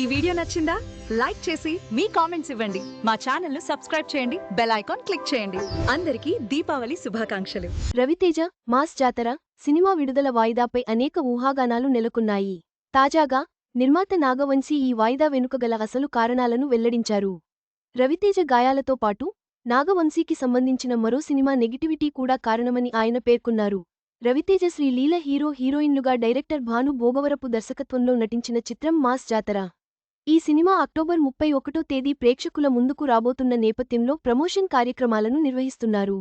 ఈ వీడియో నచ్చిందా? లైక్ చేసి మీ కామెంట్స్ ఇవ్వండి. మా ఛానల్ను సబ్స్క్రైబ్ చేయండి. బెల్ ఐకాన్ క్లిక్ చేయండి. అందరికీ దీపావళి శుభాకాంక్షలు. రవితేజ మాస్ జాతర సినిమా విడుదల వాయిదాపై అనేక ఊహాగానాలు నెలకొన్నాయి. తాజాగా నిర్మాత నాగవంశీ ఈ వాయిదా వెనుక గల అసలు కారణాలను వెల్లడించారు. రవితేజ గాయాలతో పాటు నాగవంశీకి సంబంధించిన మరో సినిమా నెగిటివిటీ కూడా కారణమని ఆయన పేర్కొన్నారు. రవితేజ శ్రీ లీల హీరో హీరోయిన్లుగా డైరెక్టర్ భాను భోగవరపు దర్శకత్వంలో నటించిన చిత్రం మాస్ జాతర. ఈ సినిమా అక్టోబర్ ముప్పై ఒకటో తేదీ ప్రేక్షకుల ముందుకు రాబోతున్న నేపథ్యంలో ప్రమోషన్ కార్యక్రమాలను నిర్వహిస్తున్నారు.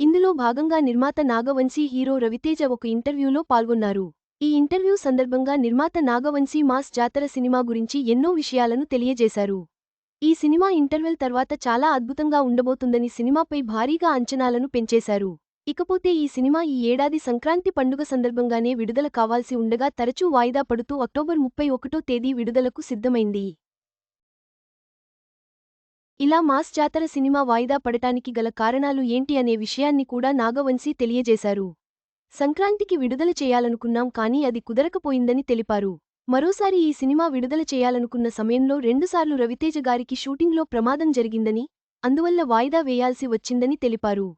ఇందులో భాగంగా నిర్మాత నాగవంశీ హీరో రవితేజ ఒక ఇంటర్వ్యూలో పాల్గొన్నారు. ఈ ఇంటర్వ్యూ సందర్భంగా నిర్మాత నాగవంశీ మాస్ జాతర సినిమా గురించి ఎన్నో విషయాలను తెలియజేశారు. ఈ సినిమా ఇంటర్వెల్ తర్వాత చాలా అద్భుతంగా ఉండబోతుందని సినిమాపై భారీగా అంచనాలను పెంచేశారు. ఇకపోతే ఈ సినిమా ఈ ఏడాది సంక్రాంతి పండుగ సందర్భంగానే విడుదల కావాల్సి ఉండగా తరచూ వాయిదా పడుతూ అక్టోబర్ ముప్పై ఒకటో తేదీ విడుదలకు సిద్ధమైంది. ఇలా మాస్ జాతర సినిమా వాయిదా పడటానికి గల కారణాలు ఏంటి అనే విషయాన్ని కూడా నాగవంశీ తెలియజేశారు. సంక్రాంతికి విడుదల చేయాలనుకున్నాం కానీ అది కుదరకపోయిందని తెలిపారు. మరోసారి ఈ సినిమా విడుదల చేయాలనుకున్న సమయంలో రెండుసార్లు రవితేజ గారికి షూటింగ్లో ప్రమాదం జరిగిందని అందువల్ల వాయిదా వేయాల్సి వచ్చిందని తెలిపారు.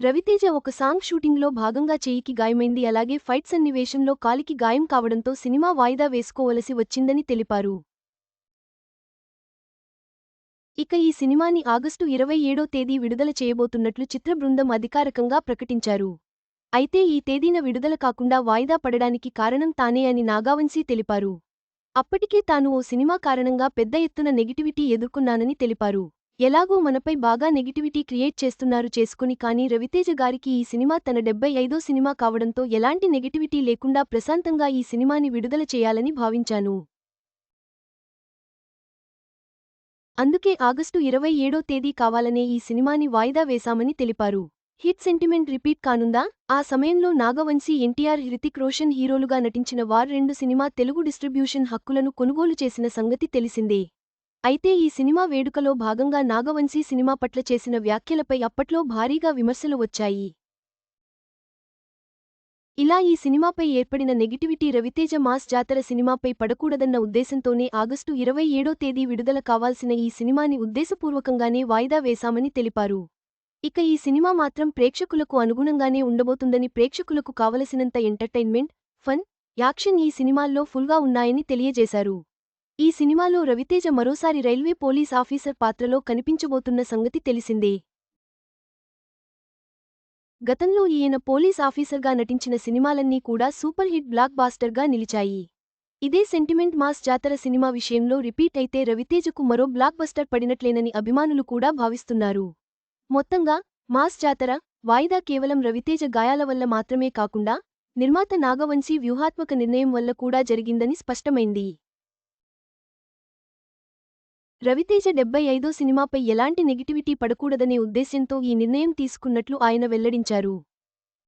రవితేజ ఒక సాంగ్ షూటింగ్లో భాగంగా చేయికి గాయమైంది. అలాగే ఫైట్ సన్నివేశంలో కాలికి గాయం కావడంతో సినిమా వాయిదా వేసుకోవలసి వచ్చిందని తెలిపారు. ఇక ఈ సినిమాని ఆగస్టు ఇరవై ఏడో తేదీ విడుదల చేయబోతున్నట్లు చిత్ర బృందం అధికారికంగా ప్రకటించారు. అయితే ఈ తేదీన విడుదల కాకుండా వాయిదా పడడానికి కారణం తానే అని నాగావంశీ తెలిపారు. అప్పటికే తాను ఓ సినిమా కారణంగా పెద్ద ఎత్తున నెగిటివిటీ ఎదుర్కొన్నానని తెలిపారు. ఎలాగో మనపై బాగా నెగిటివిటీ క్రియేట్ చేస్తున్నారు చేసుకుని కానీ రవితేజ గారికి ఈ సినిమా తన డెబ్బై ఐదో సినిమా కావడంతో ఎలాంటి నెగిటివిటీ లేకుండా ప్రశాంతంగా ఈ సినిమాని విడుదల చేయాలని భావించాను. అందుకే ఆగస్టు ఇరవై ఏడో తేదీ కావాలనే ఈ సినిమాని వాయిదా వేశామని తెలిపారు. హిట్ సెంటిమెంట్ రిపీట్ కానుందా? ఆ సమయంలో నాగవంశీ ఎన్టీఆర్ హృతిక్ రోషన్ హీరోలుగా నటించిన వార్ రెండు సినిమా తెలుగు డిస్ట్రిబ్యూషన్ హక్కులను కొనుగోలు చేసిన సంగతి తెలిసిందే. అయితే ఈ సినిమా వేడుకలో భాగంగా నాగవంశీ సినిమా పట్ల చేసిన వ్యాఖ్యలపై అప్పట్లో భారీగా విమర్శలు వచ్చాయి. ఇలా ఈ సినిమాపై ఏర్పడిన నెగిటివిటీ రవితేజ మాస్ జాతర సినిమాపై పడకూడదన్న ఉద్దేశంతోనే ఆగస్టు ఇరవై ఏడో తేదీ విడుదల కావాల్సిన ఈ సినిమాని ఉద్దేశపూర్వకంగానే వాయిదా వేశామని తెలిపారు. ఇక ఈ సినిమా మాత్రం ప్రేక్షకులకు అనుగుణంగానే ఉండబోతుందని ప్రేక్షకులకు కావలసినంత ఎంటర్టైన్మెంట్ ఫన్ యాక్షన్ ఈ సినిమాల్లో ఫుల్గా ఉన్నాయని తెలియజేశారు. ఈ సినిమాలో రవితేజ మరోసారి రైల్వే పోలీస్ ఆఫీసర్ పాత్రలో కనిపించబోతున్న సంగతి తెలిసిందే. గతంలో ఈయన పోలీస్ ఆఫీసర్గా నటించిన సినిమాలన్నీ కూడా సూపర్ హిట్ బ్లాక్ బాస్టర్గా నిలిచాయి. ఇదే సెంటిమెంట్ మాస్ జాతర సినిమా విషయంలో రిపీట్ అయితే రవితేజకు మరో బ్లాక్ బస్టర్ పడినట్లేనని అభిమానులు కూడా భావిస్తున్నారు. మొత్తంగా మాస్ జాతర వాయిదా కేవలం రవితేజ గాయాల వల్ల మాత్రమే కాకుండా నిర్మాత నాగవంశీ వ్యూహాత్మక నిర్ణయం వల్ల కూడా జరిగిందని స్పష్టమైంది. రవితేజ డెబ్బై ఐదో సినిమాపై ఎలాంటి నెగిటివిటీ పడకూడదనే ఉద్దేశ్యంతో ఈ నిర్ణయం తీసుకున్నట్లు ఆయన వెల్లడించారు.